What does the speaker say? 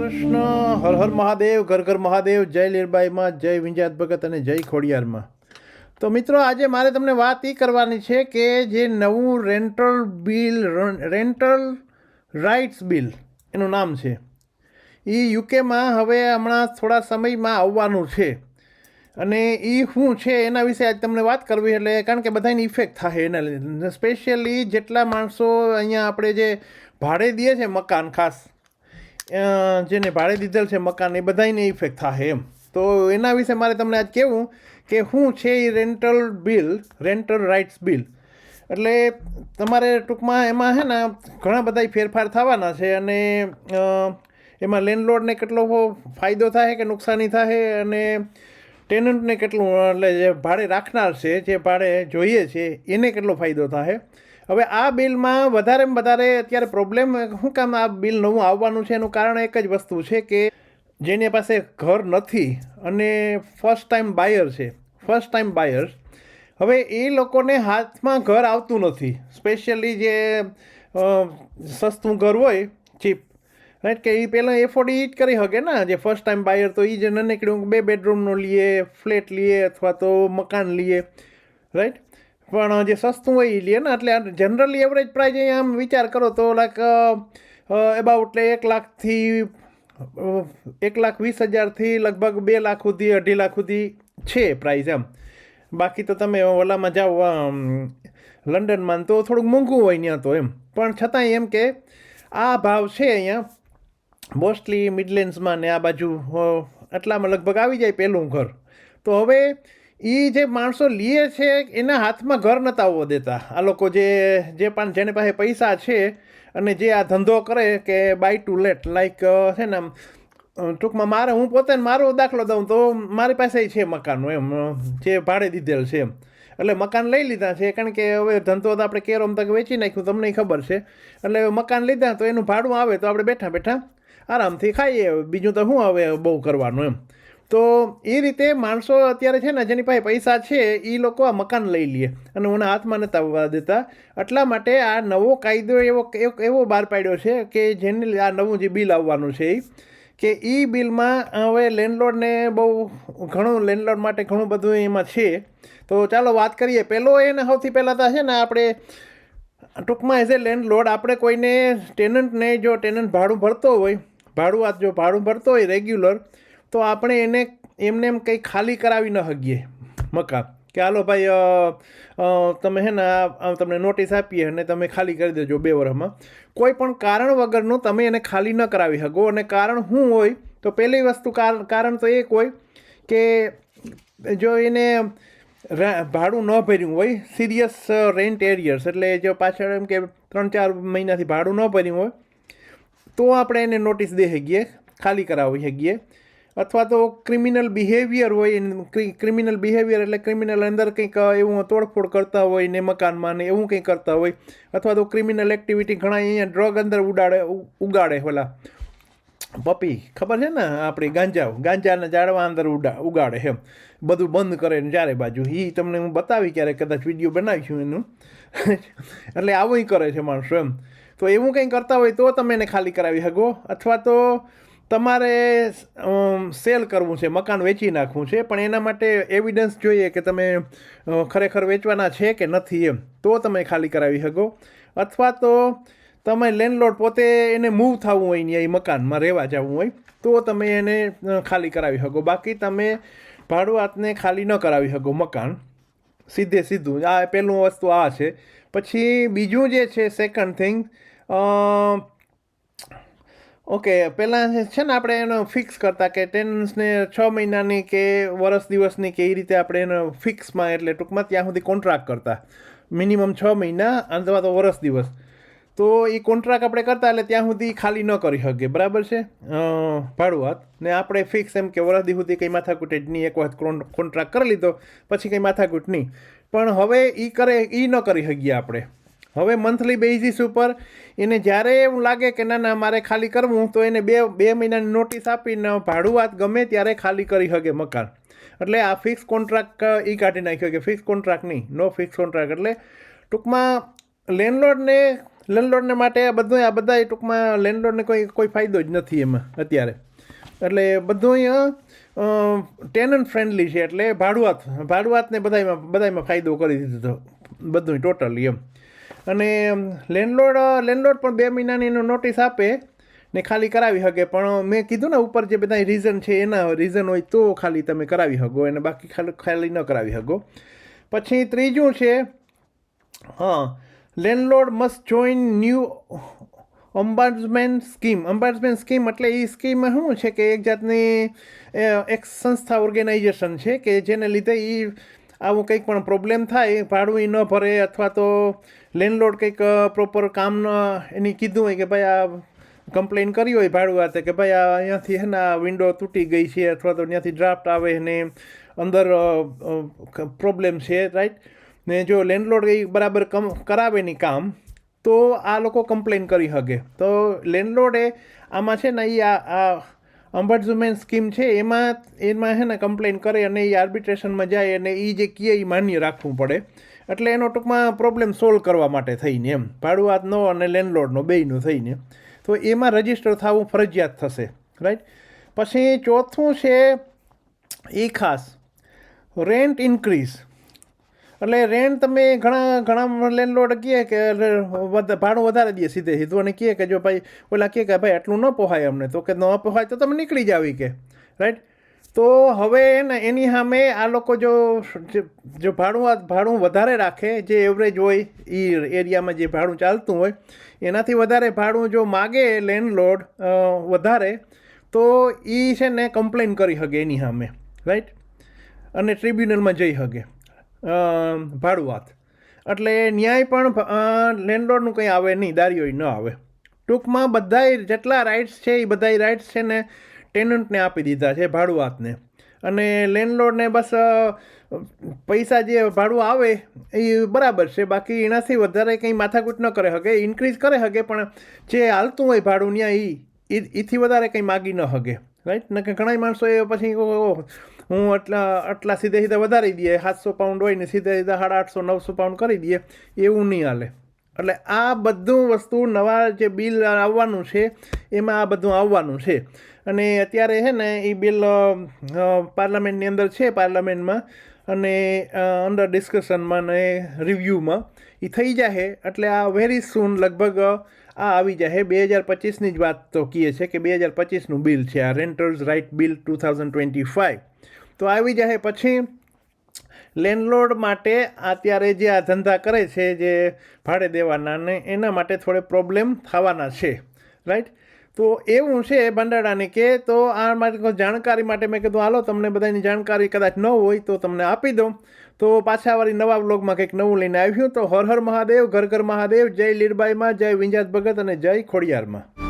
કૃષ્ણ, હર હર મહાદેવ, ઘર ઘર મહાદેવ, જય લીરબાઈમાં, જય વિંજાત ભગત અને જય ખોડિયારમાં. તો મિત્રો, આજે મારે તમને વાત એ કરવાની છે કે જે નવું rental bill rental rights bill એનું નામ છે. એ યુકેમાં હવે હમણાં થોડા સમયમાં આવવાનું છે. અને એ શું છે એના વિશે આજ તમને વાત કરવી એટલે કારણ કે બધાની ઇફેક્ટ થાય એના લીધે. સ્પેશિયલી જેટલા માણસો અહીંયા આપણે જે ભાડે દઈએ છે મકાન ખાસ જેને ભાડે દીધેલ છે મકાન, એ બધાને ઇફેક્ટ થાય એમ. તો એના વિશે મારે તમને આજ કહેવું કે શું છે એ rental bill rental rights bill એટલે તમારે ટૂંકમાં એમાં છે ને ઘણા બધા ફેરફાર થવાના છે અને એમાં લેન્ડલોર્ડને કેટલો ફાયદો થાય કે નુકસાની થાય અને ટેનન્ટને કેટલું એટલે જે ભાડે રાખનાર છે, જે ભાડે જોઈએ છે, એને કેટલો ફાયદો થાય હવે આ બિલમાં વધારેમાં વધારે અત્યારે પ્રોબ્લેમ શું કામ આ બિલ નવું આવવાનું છે? એનું કારણ એક જ વસ્તુ છે કે જેની પાસે ઘર નથી અને ફર્સ્ટ ટાઈમ બાયર છે. ફર્સ્ટ ટાઈમ બાયર્સ હવે એ લોકોને હાથમાં ઘર આવતું નથી. સ્પેશિયલી જે સસ્તું ઘર હોય ચીપ રાઈટ કે એ પહેલાં એફોર્ડ એ જ કરી શકે ને? જે ફર્સ્ટ ટાઈમ બાયર તો એ જે નાનકડું બે બેડરૂમનો લઈએ ફ્લેટ લઈએ અથવા તો મકાન લઈએ રાઈટ પણ જે સસ્તું હોય એ લે ને, એટલે જનરલી એવરેજ પ્રાઇસ અહીંયા આમ વિચાર કરો તો લાઈક એબાઉટ એક લાખથી એક લાખ વીસ હજારથી લગભગ બે લાખ સુધી, અઢી લાખ સુધી છે પ્રાઇસ એમ. બાકી તો તમે ઓલામાં જાઓ લંડનમાં તો થોડુંક મોંઘું હોય ત્યાં તો એમ. પણ છતાંય એમ કે આ ભાવ છે અહીંયા. મોસ્ટલી મિડલેન્ડ્સમાં ને આ બાજુ એટલામાં લગભગ આવી જાય પહેલું ઘર. તો હવે એ જે માણસો લે છે, એના હાથમાં ઘર નતા આવવા દેતા. આ લોકો જે જે પણ જેને પાસે પૈસા છે અને જે આ ધંધો કરે કે બાય ટુ લેટ લાઈક છે ને ટૂંકમાં મારે, હું પોતે મારો દાખલો દઉં તો મારી પાસે છે મકાનો, એમ જે ભાડે દીધેલ છે એમ. એટલે મકાન લઈ લીધા છે, કારણ કે હવે ધંધો તો આપણે કેરોમ તક વેચી નાખ્યું, તમને ખબર છે. એટલે મકાન લીધા તો એનું ભાડું આવે તો આપણે બેઠા બેઠા આરામથી ખાઈએ બીજું તો શું હવે બહુ કરવાનું, એમ. તો એ રીતે માણસો અત્યારે છે ને જેની પાસે પૈસા છે એ લોકો આ મકાન લઈ લે અને ઓના હાથમાં નતા આવવા દેતા. એટલા માટે આ નવો કાયદો એવો એવો બહાર પાડ્યો છે કે જેને આ નવું જે બિલ આવવાનું છે એ કે એ બિલમાં હવે લેન્ડલોડને બહુ ઘણું લેન્ડલોડ માટે ઘણું બધું એમાં છે. તો ચાલો વાત કરીએ. પહેલો એને સૌથી પહેલાં તો છે ને આપણે ટૂંકમાં એઝ એ લેન્ડલોડ આપણે કોઈને ટેનન્ટને જો ટેનન્ટ ભાડું ભરતો હોય, ભાડું આ જો ભાડું ભરતો હોય રેગ્યુલર તો આપણે એને એમને એમ કંઈ ખાલી કરાવી ન શકીએ મકાન. કે હાલો ભાઈ તમે હે ને તમને નોટિસ આપીએ અને તમે ખાલી કરી દેજો બે વર્ષમાં કોઈ પણ કારણ વગરનું તમે એને ખાલી ન કરાવી શકો. અને કારણ શું હોય? તો પહેલી વસ્તુ કાર- કારણ તો એક હોય કે જો એને ભાડું ન ભર્યું હોય, સિરિયસ રેન્ટ એરિયર્સ એટલે જો પાછળ એમ કે ત્રણ ચાર મહિનાથી ભાડું ન ભર્યું હોય, તો આપણે એને નોટિસ દઈ શકીએ, ખાલી કરાવી શકીએ. અથવા તો ક્રિમિનલ બિહેવિયર હોય ક્રિમિનલ બિહેવિયર એટલે ક્રિમિનલ અંદર કંઈક એવું તોડફોડ કરતા હોય ને મકાનમાં ને એવું કંઈ કરતા હોય, અથવા તો ક્રિમિનલ એક્ટિવિટી ઘણા અહીંયા ડ્રગ અંદર ઉડાડે ઉગાડે ઓલા. પપી, ખબર છે ને આપણી ગાંજા ગાંજાના ઝાડવા અંદર ઉડા, ઉગાડે એમ. બધું બંધ કરે ને ચારે બાજુ. એ તમને હું બતાવી ક્યારેક કદાચ વીડિયો બનાવીશું એનું. એટલે આવું કરે છે માણસો એમ. તો એવું કંઈ કરતા હોય તો તમે એને ખાલી કરાવી શકો. અથવા તો તમારે સેલ કરવું છે, મકાન વેચી નાખવું છે, પણ એના માટે એવિડન્સ જોઈએ કે તમે ખરેખર વેચવાના છે કે નથી એમ. તો તમે ખાલી કરાવી શકો. અથવા તો તમે લેન્ડલોડ પોતે એને મૂવ થવું હોય ને એ મકાનમાં રહેવા જવું હોય, તો તમે એને ખાલી કરાવી શકો. બાકી તમે ભાડુઆતને ખાલી ન કરાવી શકો મકાન. સીધે સીધું. આ પહેલું વસ્તુ આ છે. પછી બીજું જે છે સેકન્ડ થિંગ ઓકે પહેલાં છે ને આપણે એનો ફિક્સ કરતા કે ટેનન્સને છ મહિનાની કે વરસ દિવસની કે એ રીતે આપણે એનો ફિક્સમાં એટલે ટૂંકમાં ત્યાં સુધી કોન્ટ્રાક્ટ કરતા. મિનિમમ છ મહિના અથવા તો વરસ દિવસ. તો એ કોન્ટ્રાક્ટ આપણે કરતા એટલે ત્યાં સુધી ખાલી ન કરી શકીએ. બરાબર છે? ભાડું ભાડુઆત ને આપણે ફિક્સ એમ કે વરસ દિવસ સુધી કંઈ માથાકૂટ જ નહીં. એક વખત કોન્ટ્રાક્ટ કરી લીધો, પછી કંઈ માથાકૂટ નહીં. પણ હવે એ કરે એ ન કરી શકીએ આપણે. હવે મંથલી બેઝિસ ઉપર એને જ્યારે એવું લાગે કે ના ના, મારે ખાલી કરવું, તો એને બે બે મહિનાની નોટિસ આપીને ભાડુઆત ગમે ત્યારે ખાલી કરી શકે મકાન. એટલે આ ફિક્સ કોન્ટ્રાક્ટ એ કાઢી નાખ્યો કે ફિક્સ કોન્ટ્રાક્ટ નહીં નો ફિક્સ કોન્ટ્રાક્ટ એટલે ટૂંકમાં લેન્ડલોર્ડને લેન્ડલોર્ડને માટે આ બધું આ બધા ટૂંકમાં લેન્ડલોર્ડને કોઈ કોઈ ફાયદો જ નથી એમાં અત્યારે. એટલે બધું ટેનન્ટ ફ્રેન્ડલી છે એટલે ભાડુઆત, ભાડુઆતને બધામાં બધામાં ફાયદો કરી દીધો. બધું ટોટલી એમ. અને લેન્ડલોડ લેન્ડલોડ પણ બે મહિનાની એનો નોટિસ આપે ને ખાલી કરાવી શકે. પણ મેં કીધું ને ઉપર જે બધા રીઝન છે, એના રીઝન હોય તો ખાલી તમે કરાવી શકો. અને બાકી ખાલી ખાલી ન કરાવી શકો. પછી ત્રીજું છે, હા landlord must join new ombudsman scheme ombudsman scheme એટલે એ સ્કીમ શું છે કે એક જાતની એક સંસ્થા ઓર્ગેનાઇઝેશન છે કે જેને લીધે એ આવું કંઈક પણ પ્રોબ્લેમ થાય ભાડું એ ન ભરે અથવા તો લેન્ડલોડ કંઈક પ્રોપર કામ ન, એની કીધું હોય કે ભાઈ આ કમ્પ્લેન કરી હોય ભાડું વાતે કે ભાઈ આ અહીંયાથી હે ને વિન્ડો તૂટી ગઈ છે અથવા તો ત્યાંથી ડ્રાફ્ટ આવે ને અંદર પ્રોબ્લેમ છે રાઈટ ને જો લેન્ડલોડ એ બરાબર કમ, કરાવે નહીં કામ, તો આ લોકો કમ્પ્લેન કરી શકે તો લેન્ડલોડે આમાં છે ને એ આ આ સ્કીમ છે, એમાં એમાં છે ને કમ્પ્લેન કરે અને એ આર્બિટ્રેશનમાં જાય અને એ જે કહે એ માન્ય રાખવું પડે. એટલે એનો ટૂંકમાં પ્રોબ્લેમ સોલ્વ કરવા માટે થઈને એમ. ભાડુઆતનો અને લેન્ડલોડનો બેયનું થઈને. તો એમાં રજિસ્ટર થવું ફરજિયાત થશે રાઈટ પછી ચોથું છે એ ખાસ રેન્ટ ઇન્ક્રીઝ એટલે રેન્ટ તમે ઘણા ઘણા લેન્ડલોડ કહે કે ભાડું વધારે દે સીધે. સીધું અને કહે કે જો ભાઈ, ઓલા કહે કે ભાઈ, આટલું ન પોહાય અમને. તો કે ન પોહાય તો તમે નીકળી જાવ કે. રાઈટ તો હવે એને, એની સામે આ લોકો જો જો ભાડું ભાડું વધારે રાખે, જે એવરેજ હોય એ એરિયામાં જે ભાડું ચાલતું હોય, એનાથી વધારે ભાડું જો માગે લેન્ડલોડ વધારે, તો એ છે ને કમ્પ્લેન કરી શકે એની સામે. રાઈટ અને ટ્રિબ્યુનલમાં જઈ શકે ભાડુઆત. એટલે ન્યાય પણ લેન્ડલોર્ડનું કંઈ આવે નહીં દારીઓય ન આવે. ટૂંકમાં બધાય જેટલા રાઇટ્સ છે એ બધાય રાઇટ્સ છે ને ટેનન્ટને આપી દીધા છે, ભાડુઆતને. અને લેન્ડલોર્ડને બસ પૈસા જે ભાડું આવે એ બરાબર છે, બાકી એનાથી વધારે કંઈ માથાકૂટ ન કરે શકે ઇન્ક્રીઝ કરે શકે પણ જે હાલતું હોય ભાડું ત્યાં એ એથી વધારે કંઈ માગી ન શકે રાઈટ ને કે ઘણા માણસો એ પછી હું આટલા આટલા સીધે સીધા વધારી દઈએ, સાતસો પાઉન્ડ હોય ને સીધે સીધા સાડા આઠસો, નવસો પાઉન્ડ કરી દઈએ, એવું નહીં હાલે. એટલે આ બધું વસ્તુ નવા જે બિલ આવવાનું છે, એમાં આ બધું આવવાનું છે. અને અત્યારે છે ને એ બિલ પાર્લામેન્ટની અંદર છે પાર્લામેન્ટમાં, અને અંડર ડિસ્કશનમાં ને રિવ્યૂમાં એ થઈ જશે એટલે આ વેરી સૂન લગભગ આ આવી જશે બે હજાર પચીસની જ વાત તો કહે છે કે બે હજાર પચીસનું બિલ છે આ renters right bill two thousand twenty five તો આવી જાય. પછી લેન્ડલોર્ડ માટે અત્યારે જે આ ધંધા કરે છે, જે ભાડે દેવાના ને એના માટે થોડે પ્રોબ્લેમ થવાના છે. રાઈટ તો એવું છે ભંડારાની કે, તો આ માટે જાણકારી માટે મેં કીધું, હાલો, તમને બધાની જાણકારી કદાચ ન હોય તો તમને આપી દઉં. તો પાછા વાળી નવા બ્લોગમાં કંઈક નવું લઈને આવ્યું, તો હર હર મહાદેવ, ઘર ઘર મહાદેવ, જય લીડબાઈમાં જય વિંજાત ભગત અને જય ખોડિયારમાં.